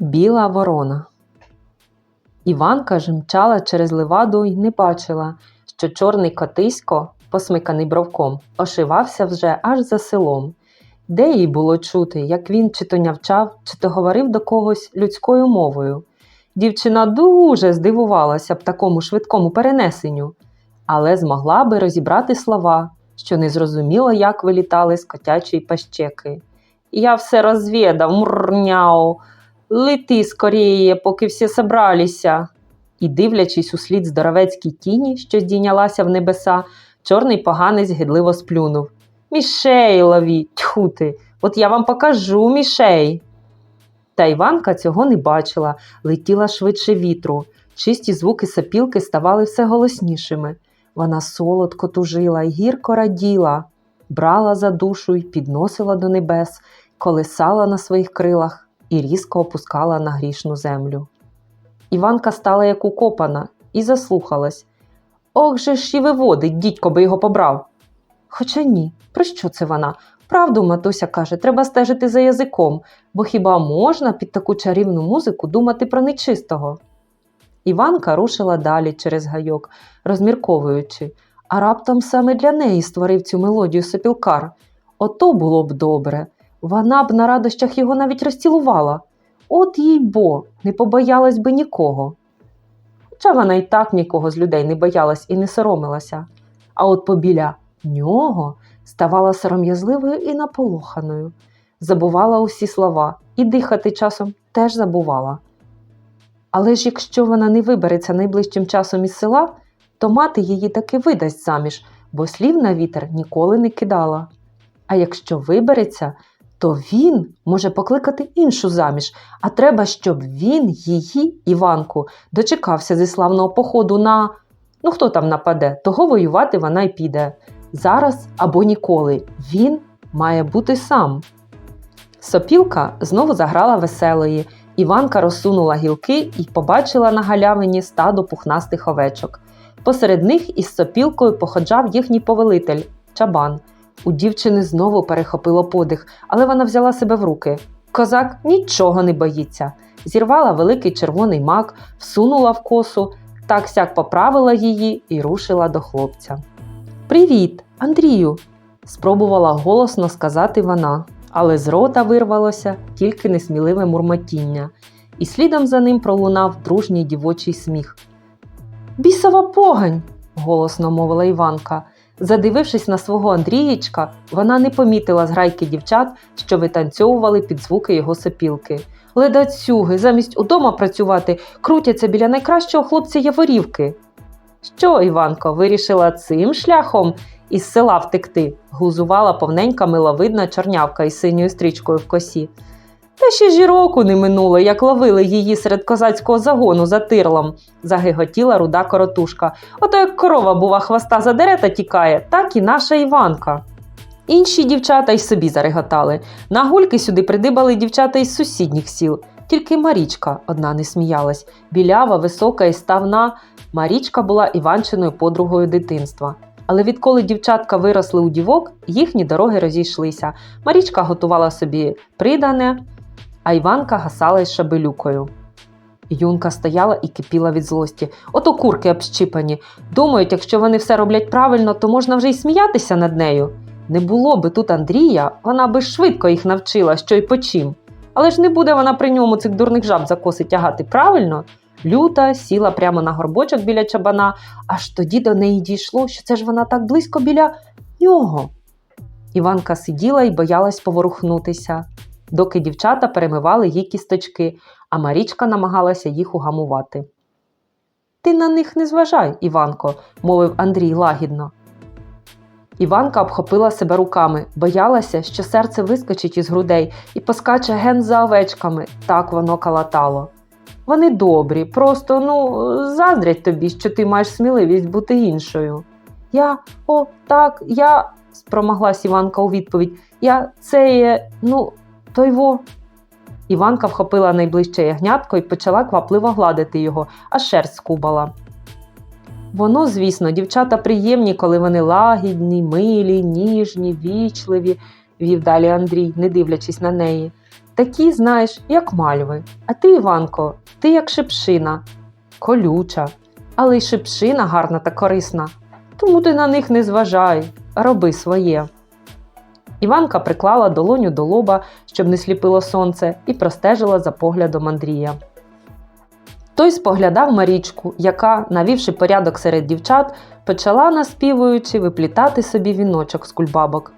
Біла ворона. Іванка ж мчала через леваду й не бачила, що чорний котисько, посмиканий бровком, ошивався вже аж за селом. Де їй було чути, як він чи то нявчав, чи то говорив до когось людською мовою. Дівчина дуже здивувалася б такому швидкому перенесенню, але змогла би розібрати слова, що не зрозуміло, як вилітали з котячої пащеки. Я все розвідав, мурняу. Лети скоріє, поки всі собралися. І, дивлячись у слід здоровецькій тіні, що здійнялася в небеса, чорний поганець гидливо сплюнув. Мішей лові, тьху ти, от я вам покажу мішей. Та Іванка цього не бачила, летіла швидше вітру. Чисті звуки сапілки ставали все голоснішими. Вона солодко тужила й гірко раділа, брала за душу й підносила до небес, колисала на своїх крилах і різко опускала на грішну землю. Іванка стала як укопана і заслухалась. Ох же ж і виводить, дідько би його побрав. Хоча ні, про що це вона? Правду матуся каже, треба стежити за язиком, бо хіба можна під таку чарівну музику думати про нечистого? Іванка рушила далі через гайок, розмірковуючи, а раптом саме для неї створив цю мелодію сопілкар. Ото було б добре. Вона б на радощах його навіть розцілувала. От їй бо, не побоялась би нікого. Хоча вона й так нікого з людей не боялась і не соромилася. А от побіля нього ставала сором'язливою і наполоханою, забувала усі слова і дихати часом теж забувала. Але ж якщо вона не вибереться найближчим часом із села, то мати її таки видасть заміж, бо слів на вітер ніколи не кидала. А якщо вибереться, то він може покликати іншу заміж, а треба, щоб він її, Іванку, дочекався зі славного походу на ну хто там нападе, того воювати вона й піде. Зараз або ніколи він має бути сам. Сопілка знову заграла веселої. Іванка розсунула гілки і побачила на галявині стадо пухнастих овечок. Посеред них із сопілкою походжав їхній повелитель чабан. У дівчини знову перехопило подих, але вона взяла себе в руки. Козак нічого не боїться. Зірвала великий червоний мак, всунула в косу, так сяк поправила її і рушила до хлопця. Привіт, Андрію! спробувала голосно сказати вона, але з рота вирвалося тільки несміливе мурмотіння, і слідом за ним пролунав дружній дівочий сміх. Бісова погань! голосно мовила Іванка. Задивившись на свого Андрієчка, вона не помітила зграйки дівчат, що витанцьовували під звуки його сопілки. Ледацюги, замість удома працювати, крутяться біля найкращого хлопця Яворівки. Що, Іванко, вирішила цим шляхом із села втекти? глузувала повненька миловидна чорнявка із синьою стрічкою в косі. Та ще ж і року не минуло, як ловили її серед козацького загону за тирлом, загиготіла руда коротушка. Ото як корова, бува, хвоста задере та тікає, так і наша Іванка. Інші дівчата й собі зареготали. На гульки сюди придибали дівчата із сусідніх сіл. Тільки Марічка одна не сміялась. Білява, висока і ставна. Марічка була Іванчиною подругою дитинства. Але відколи дівчатка виросли у дівок, їхні дороги розійшлися. Марічка готувала собі придане, а Іванка гасала із шабелюкою. Юнка стояла і кипіла від злості. Ото курки общипані. Думають, якщо вони все роблять правильно, то можна вже й сміятися над нею. Не було би тут Андрія, вона би швидко їх навчила, що й по чим. Але ж не буде вона при ньому цих дурних жаб за коси тягати, правильно? Люта сіла прямо на горбочок біля чабана, аж тоді до неї дійшло, що це ж вона так близько біля нього. Іванка сиділа і боялась поворухнутися, доки дівчата перемивали їй кісточки, а Марічка намагалася їх угамувати. Ти на них не зважай, Іванко, мовив Андрій лагідно. Іванка обхопила себе руками, боялася, що серце вискочить із грудей і поскаче ген за овечками. Так воно калатало. Вони добрі, просто ну, заздрять тобі, що ти маєш сміливість бути іншою. Я, о, так, я, спромоглась Іванка у відповідь. Я це ну, той во. Іванка вхопила найближче ягнятко і почала квапливо гладити його, а шерсть скубала. Воно, звісно, дівчата приємні, коли вони лагідні, милі, ніжні, вічливі, вів далі Андрій, не дивлячись на неї. Такі, знаєш, як мальви. А ти, Іванко, ти як шипшина, колюча, але й шипшина гарна та корисна. Тому ти на них не зважай, роби своє. Іванка приклала долоню до лоба, щоб не сліпило сонце, і простежила за поглядом Андрія. Той споглядав Марічку, яка, навівши порядок серед дівчат, почала, наспівуючи, виплітати собі віночок з кульбабок.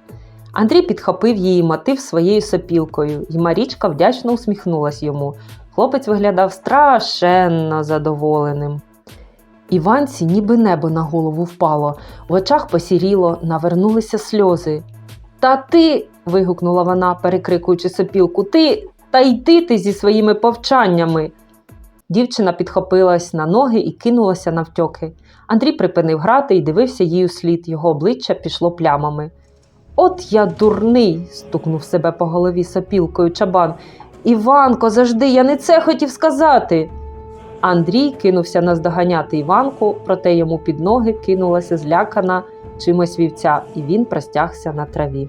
Андрій підхопив її мотив своєю сопілкою, і Марічка вдячно усміхнулась йому. Хлопець виглядав страшенно задоволеним. Іванці ніби небо на голову впало, в очах посіріло, навернулися сльози. Та ти. вигукнула вона, перекрикуючи сопілку, ти та йди ти зі своїми повчаннями. Дівчина підхопилась на ноги і кинулася навтьоки. Андрій припинив грати і дивився їй слід, його обличчя пішло плямами. От я дурний, стукнув себе по голові сопілкою чабан. Іванко, завжди, я не це хотів сказати. Андрій кинувся наздоганяти Іванку, проте йому під ноги кинулася злякана чимось вівця, і він простягся на траві.